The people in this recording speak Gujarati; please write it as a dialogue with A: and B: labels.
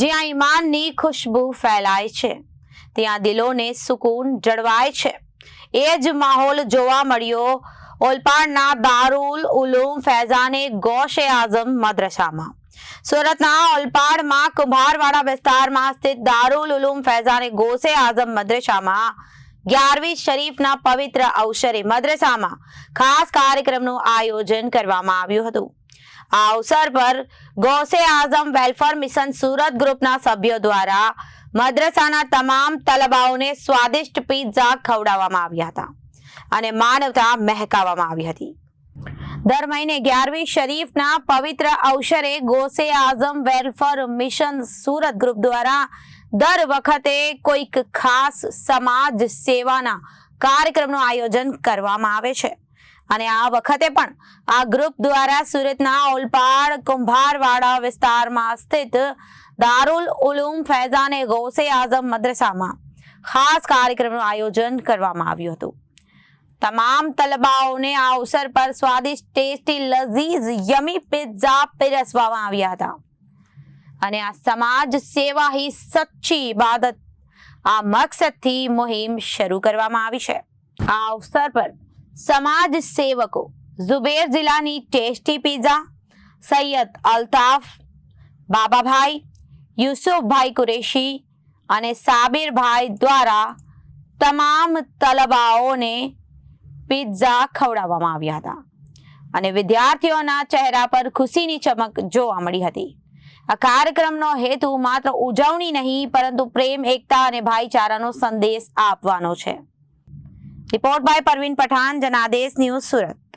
A: જ્યાં ઈમાનની ખુશ્બુ ફેલાય છે. ત્યાં દિલોને સુકૂન જળવાય છે. એ જ માહોલ જોવા મળ્યો ઓલપાડના દારુલ ઉલૂમ ફૈઝાને ગોશે આઝમ મદ્રસામાં. સુરતના ઓલપાડમાં કુંભારવાડા વિસ્તારમાં સ્થિત દારુલ ઉલૂમ ફૈઝાને ગોસે આઝમ મદ્રસામાં ગ્યારવી શરીફના પવિત્ર અવસરે મદ્રસામાં ખાસ કાર્યક્રમનું આયોજન કરવામાં આવ્યું હતું. આ અવસર પર ગૌસે આઝમ વેલફેર મિશન સુરત ગ્રુપના સભ્યો દ્વારા મદ્રસાના તમામ તલબાઓને સ્વાદિષ્ટ પિઝા ખવડાવવામાં આવ્યા હતા અને માનવતા મહેકાવવામાં આવી હતી. દર મહિને ગ્યારમી શરીફના પવિત્ર અવસરે Ghause Azam welfare mission Surat group દ્વારા દર વખતે કોઈક ખાસ સમાજ સેવાના કાર્યક્રમનું આયોજન કરવામાં આવે છે. અને આ વખતે પણ આ ગ્રુપ દ્વારા સુરતના ઓલપાડ કુંભારવાડા વિસ્તારમાં સ્થિત દારુલ ઉલૂમ ફૈઝાને ગૌસે આઝમ મદ્રસામાં ખાસ કાર્યક્રમનું આયોજન કરવામાં આવ્યું હતું. તમામ તલબાઓને આ અવસર પર સ્વાદિષ્ટ, ટેસ્ટી, લઝીઝ, યમી પિઝા પીરસવામાં આવ્યા હતા. અને આ સમાજ સેવા હી સચ્ચી ઇબાદત, આ મકસદથી મુહિમ શરૂ કરવામાં આવી છે. આ અવસર પર સમાજ સેવકો, ઝુબેર જિલ્લાની ટેસ્ટી પિઝા, સૈયદ અલ્તાફ, બાબાભાઈ, યુસુફભાઈ કુરેશી અને સાબિરભાઈ દ્વારા તમામ તલબાઓને પિઝા ખવડાવવામાં આવ્યા હતા. અને વિદ્યાર્થીઓના ચહેરા પર ખુશીની ચમક જોવા મળી હતી. આ કાર્યક્રમનો હેતુ માત્ર ઉજવણી નહીં, પરંતુ પ્રેમ, એકતા અને ભાઈચારાનો સંદેશ આપવાનો છે. Report by Parveen Pathan Janadesh news Surat